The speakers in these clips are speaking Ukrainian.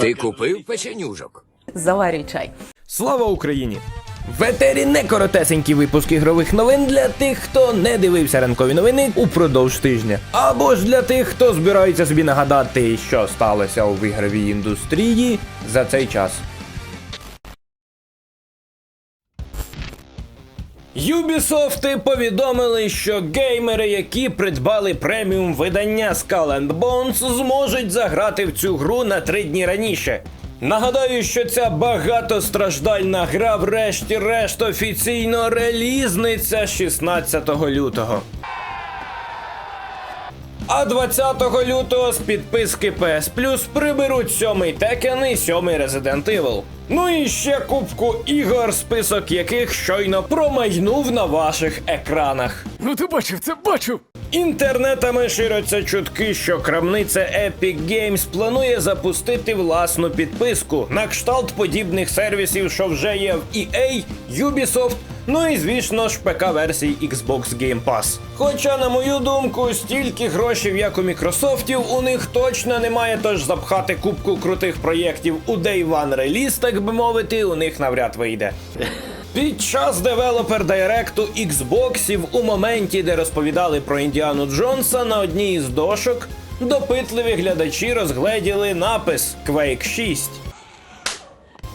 Ти купив печенюжок? Заварюй чай. Слава Україні! В етері не коротесенький випуск ігрових новин для тих, хто не дивився ранкові новини упродовж тижня. Або ж для тих, хто збирається собі нагадати, що сталося у ігровій індустрії за цей час. Юбісофти повідомили, що геймери, які придбали преміум видання Skull and Bones, зможуть заграти в цю гру на три дні раніше. Нагадаю, що ця багатостраждальна гра врешті-решт офіційно релізниться 16 лютого. А 20 лютого з підписки PS Plus приберуть сьомий Tekken і сьомий Resident Evil. Ну і ще кубку ігор, список яких щойно промайнув на ваших екранах. Ну ти бачив це, бачив! Інтернетами ширяться чутки, що крамниця Epic Games планує запустити власну підписку на кшталт подібних сервісів, що вже є в EA, Ubisoft, ну і звісно ж ПК-версії Xbox Game Pass. Хоча, на мою думку, стільки грошей, як у Мікрософтів, у них точно немає, тож запхати кубку крутих проєктів у Day One реліз, так би мовити, у них навряд вийде. Під час девелопер директу Xboxів у моменті, де розповідали про Індіану Джонса, на одній із дошок допитливі глядачі розгледіли напис Quake 6.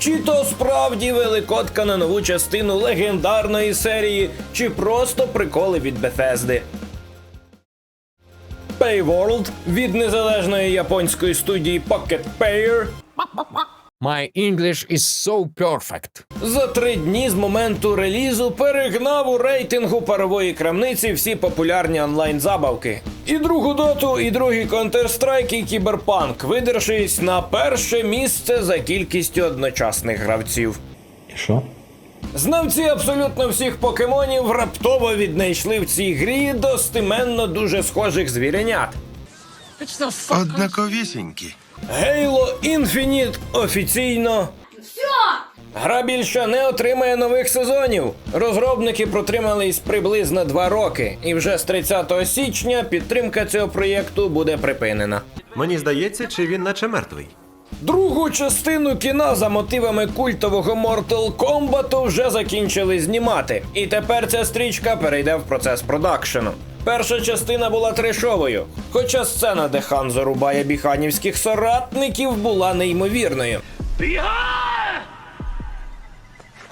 Чи то справді великотка на нову частину легендарної серії, чи просто приколи від Bethesda. Payworld від незалежної японської студії Pocket Payer My English is so perfect. За три дні з моменту релізу перегнав у рейтингу парової крамниці всі популярні онлайн забавки. І другу доту, і другий Counter-Strike, і Кіберпанк, видершись на перше місце за кількістю одночасних гравців. Що? Знавці абсолютно всіх покемонів раптово віднайшли в цій грі достеменно дуже схожих звірянят. Однаковісінькі. Halo Infinite офіційно. Гра більше не отримає нових сезонів. Розробники протримались приблизно два роки, і вже з 30 січня підтримка цього проєкту буде припинена. Мені здається, чи він наче мертвий. Другу частину кіна за мотивами культового Mortal Kombat вже закінчили знімати, і тепер ця стрічка перейде в процес продакшену. Перша частина була трешовою, хоча сцена, де хан зарубає біханівських соратників, була неймовірною.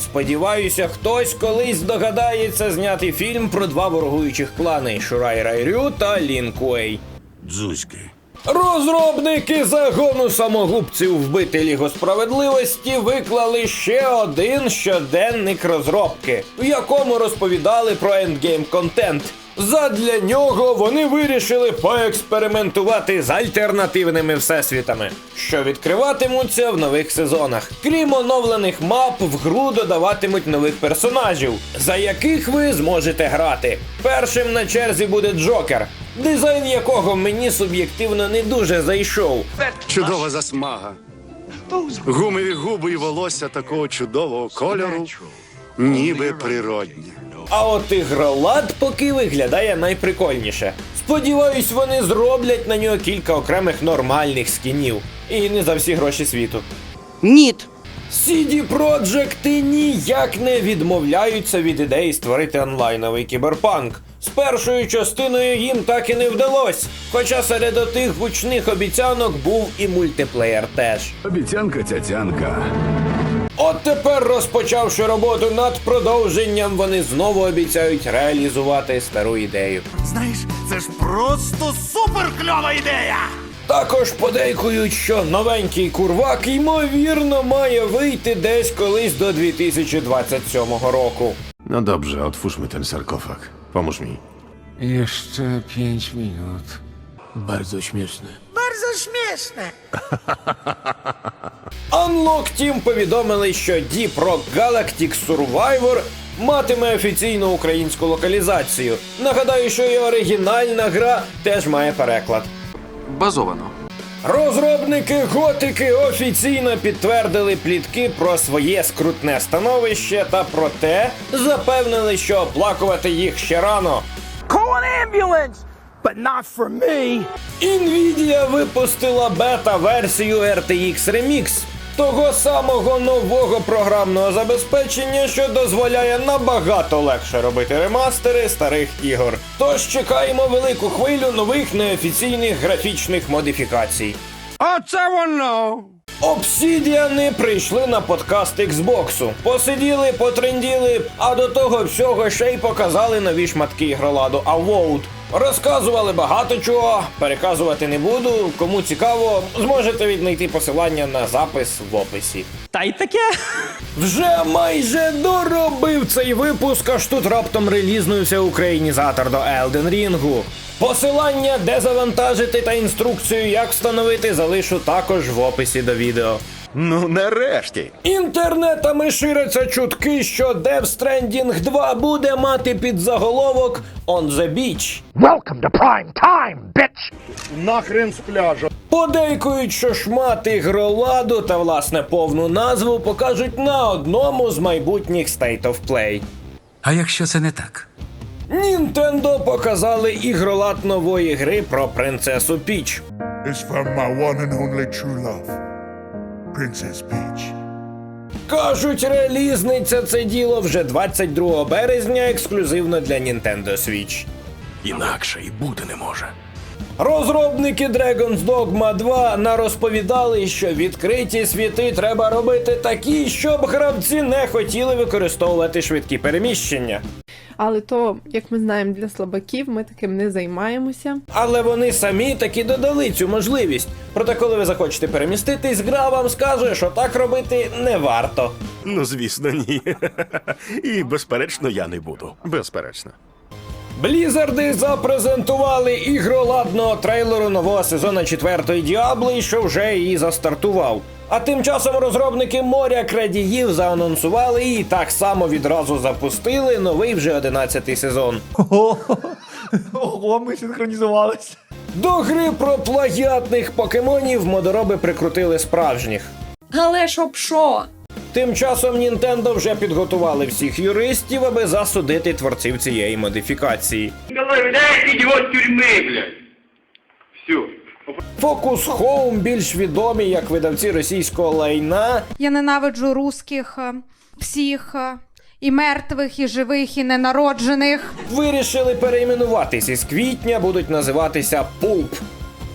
Сподіваюся, хтось колись догадається зняти фільм про два ворогуючих клани Шурай Райрю та Лін Куей. Дзузьки. Розробники загону самогубців вбити Лігу справедливості виклали ще один щоденник розробки, в якому розповідали про ендгейм контент. Задля нього вони вирішили поекспериментувати з альтернативними всесвітами, що відкриватимуться в нових сезонах. Крім оновлених мап, в гру додаватимуть нових персонажів, за яких ви зможете грати. Першим на черзі буде Джокер, дизайн якого мені суб'єктивно не дуже зайшов. Чудова засмага. Гумові губи і волосся такого чудового кольору, ніби природні. А от ігролад поки виглядає найприкольніше. Сподіваюсь, вони зроблять на нього кілька окремих нормальних скінів. І не за всі гроші світу. Ніт. CD Projekt ніяк не відмовляються від ідеї створити онлайновий кіберпанк. З першою частиною їм так і не вдалось. Хоча серед отих гучних обіцянок був і мультиплеєр теж. Обіцянка цяцянка. От тепер, розпочавши роботу над продовженням, вони знову обіцяють реалізувати стару ідею. Знаєш, це ж просто супер кльова ідея! Також подейкують, що новенький курвак ймовірно має вийти десь колись до 2027 року. No dobrze, otwórzmy ten sarkofag. Pomóż mi. Jeszcze pięć minut. Bardzo śmieszne. Unlock Team повідомили, що Deep Rock Galactic Survivor матиме офіційну українську локалізацію. Нагадаю, що і оригінальна гра теж має переклад. Базовано. Розробники готики офіційно підтвердили плітки про своє скрутне становище та проте запевнили, що оплакувати їх ще рано. But Nvidia випустила бета-версію RTX Remix, того самого нового програмного забезпечення, що дозволяє набагато легше робити ремастери старих ігор. Тож чекаємо велику хвилю нових неофіційних графічних модифікацій. Оце воно! Обсідіани прийшли на подкаст Xbox. Посиділи, потренділи, а до того всього ще й показали нові шматки ігроладу Avowed. Розказували багато чого, переказувати не буду. Кому цікаво, зможете віднайти посилання на запис в описі. Та й таке. Вже майже доробив цей випуск, аж тут раптом релізнувся українізатор до Elden Ring. Посилання, де завантажити та інструкцію, як встановити, залишу також в описі до відео. Ну, нарешті. Інтернетами ширяться чутки, що Death Stranding 2 буде мати під заголовок On the Beach. Нахрен з пляжа. Подейкують, що шмат ігроладу та власне повну назву покажуть на одному з майбутніх State of Play. А якщо це не так? Нінтендо показали ігролад нової гри про принцесу Піч. is from my one and only true love, Princess Peach. Кажуть, релізниця це діло вже 22 березня ексклюзивно для Nintendo Switch. Інакше і бути не може. Розробники Dragon's Dogma 2 нарозповідали, що відкриті світи треба робити такі, щоб гравці не хотіли використовувати швидкі переміщення. Але то, як ми знаємо, для слабаків ми таким не займаємося. Але вони самі таки додали цю можливість. Проте, коли ви захочете переміститись, гра вам скаже, що так робити не варто. Ну, звісно, ні. І безперечно, я не буду. Безперечно. Блізарди запрезентували ігроладного трейлеру нового сезону четвертої Діаблі, що вже і застартував. А тим часом розробники моря крадіїв заанонсували і так само відразу запустили новий вже 11 сезон. Ого, ми синхронізувалися. До гри про плагіатних покемонів модороби прикрутили справжніх. Але щоб що? Тим часом Нінтендо вже підготували всіх юристів, аби засудити творців цієї модифікації. Focus Home більш відомі як видавці російського лайна, Я ненавиджу русських е, всіх е, і мертвих, і живих, і ненароджених. вирішили перейменуватись і з квітня будуть називатися Пулп.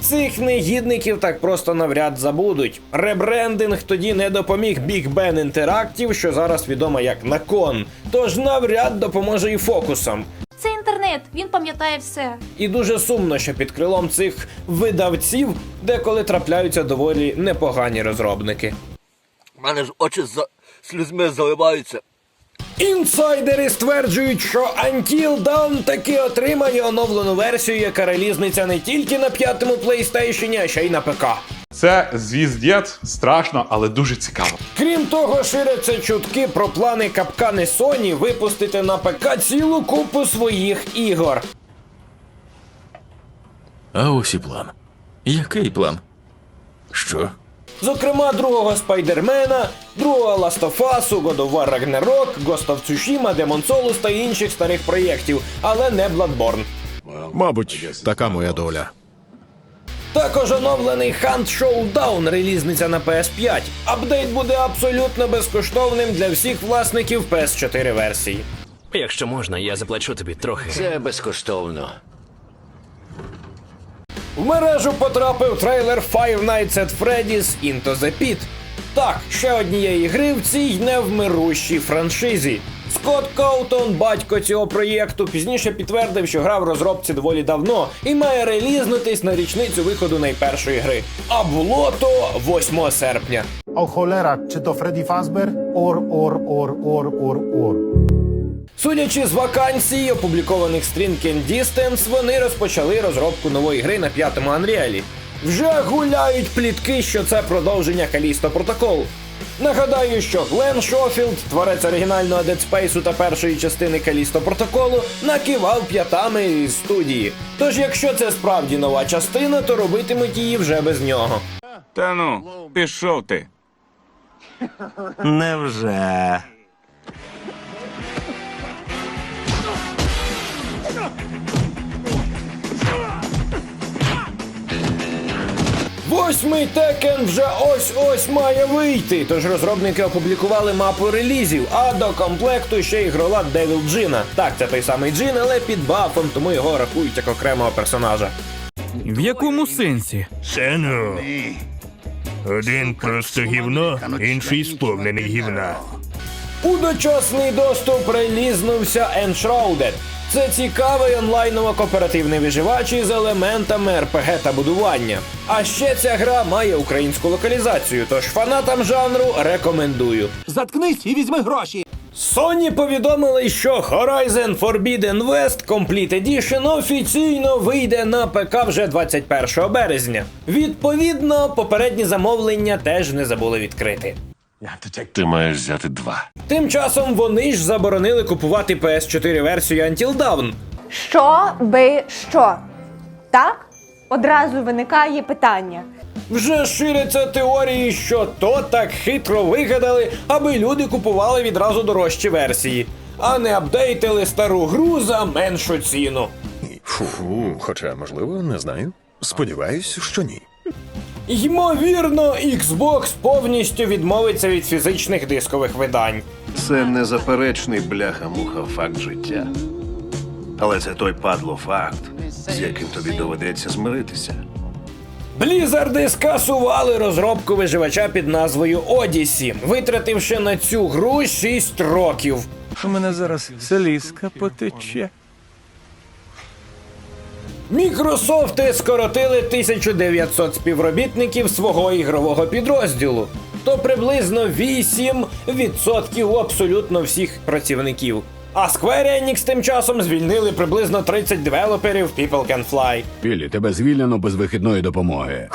Цих негідників так просто навряд забудуть. Ребрендинг тоді не допоміг Big Ben Interactive, що зараз відомо як Након. Тож навряд допоможе і фокусам. Це він пам'ятає все. І дуже сумно, що під крилом цих видавців деколи трапляються доволі непогані розробники. У мене ж очі за слізьми заливаються. Інсайдери стверджують, що Until Dawn таки отримає оновлену версію, яка релізниця не тільки на п'ятому PlayStation, а ще й на ПК. Це звіздець, страшно, але дуже цікаво. Крім того, ширяться чутки про плани капкани Sony випустити на ПК цілу купу своїх ігор. А ось і план. Який план? Що? Зокрема, другого Спайдермена, другого War Ragnarok, Ghost of Tsushima, Demon Souls та інших старих проєктів, але не Bloodborne. Мабуть, така моя доля. Також оновлений Hunt Showdown релізниця на PS5. Апдейт буде абсолютно безкоштовним для всіх власників PS4 версії. Якщо можна, я заплачу тобі трохи. Це безкоштовно. В мережу потрапив трейлер Five Nights at Freddy's Into the Pit. Так, ще однієї гри в цій невмирущій франшизі. Скотт Коутон, батько цього проєкту, пізніше підтвердив, що гра в розробці доволі давно і має релізнутись на річницю виходу найпершої гри. А було то 8 серпня. О холера, чи то Фредді Фазбер? Ор, ор, ор, ор, ор, ор. Судячи з вакансій, опублікованих String and Distance, вони розпочали розробку нової гри на п'ятому Unreal. Вже гуляють плітки, що це продовження Callisto Protocol. Нагадаю, що Глен Шофілд, творець оригінального Dead Space та першої частини Калісто Протоколу, накивав п'ятами із студії. Тож, якщо це справді нова частина, то робитимуть її вже без нього. Та ну, пішов ти. Невже? Восьмий Текен вже ось-ось має вийти. Тож розробники опублікували мапу релізів, а до комплекту ще й грола Девіл Джина. Так, це той самий Джин, але під бафом, тому його рахують як окремого персонажа. В якому сенсі? Це ну. Один просто гівно, інший сповнений гівна. У дочасний доступ релізнувся Enshrouded. Це цікавий онлайново-кооперативний виживач із елементами РПГ та будування. А ще ця гра має українську локалізацію, тож фанатам жанру рекомендую. Заткнись і візьми гроші. Sony повідомили, що Horizon Forbidden West Complete Edition офіційно вийде на ПК вже 21 березня. Відповідно, попередні замовлення теж не забули відкрити. Ти маєш взяти два. Тим часом вони ж заборонили купувати PS4 версію Until Dawn. Що би що? Так? Одразу виникає питання. Вже ширяться теорії, що то так хитро вигадали, аби люди купували відразу дорожчі версії, а не апдейтили стару гру за меншу ціну. Фу, хоча, можливо, не знаю. Сподіваюсь, що ні. Ймовірно, Xbox повністю відмовиться від фізичних дискових видань. Це незаперечний бляха-муха факт життя. Але це той падло факт, з яким тобі доведеться змиритися. Блізарди скасували розробку виживача під назвою Odyssey, витративши на цю гру 6 років. У мене зараз селізка потече. Мікрософти скоротили 1900 співробітників свого ігрового підрозділу, то приблизно 8% абсолютно всіх працівників. А Square Enix тим часом звільнили приблизно 30 девелоперів People Can Fly. Білі, тебе звільнено без вихідної допомоги.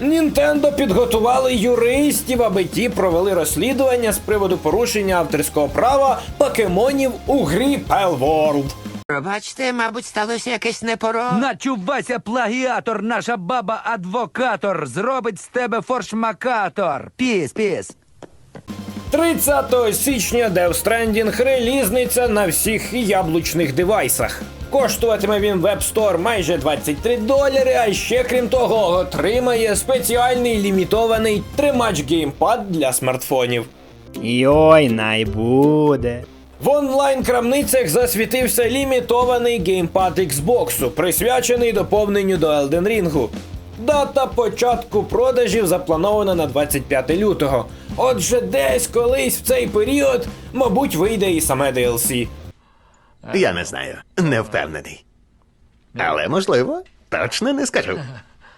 Нінтендо підготували юристів, аби ті провели розслідування з приводу порушення авторського права покемонів у грі Pal World. Пробачте, мабуть, сталося якесь непоро. Начувайся, плагіатор, наша баба адвокатор. Зробить з тебе форшмакатор. Піс, піс. 30 січня Death Stranding релізниться на всіх яблучних девайсах. Коштуватиме він в App Store майже 23 долари, а ще крім того, отримає спеціальний лімітований тримач геймпад для смартфонів. Йой, най буде. В онлайн-крамницях засвітився лімітований геймпад Xbox, присвячений доповненню до Elden Ring. Дата початку продажів запланована на 25 лютого. Отже, десь колись в цей період, мабуть, вийде і саме DLC. Я не знаю, не впевнений. Але можливо, точно не скажу.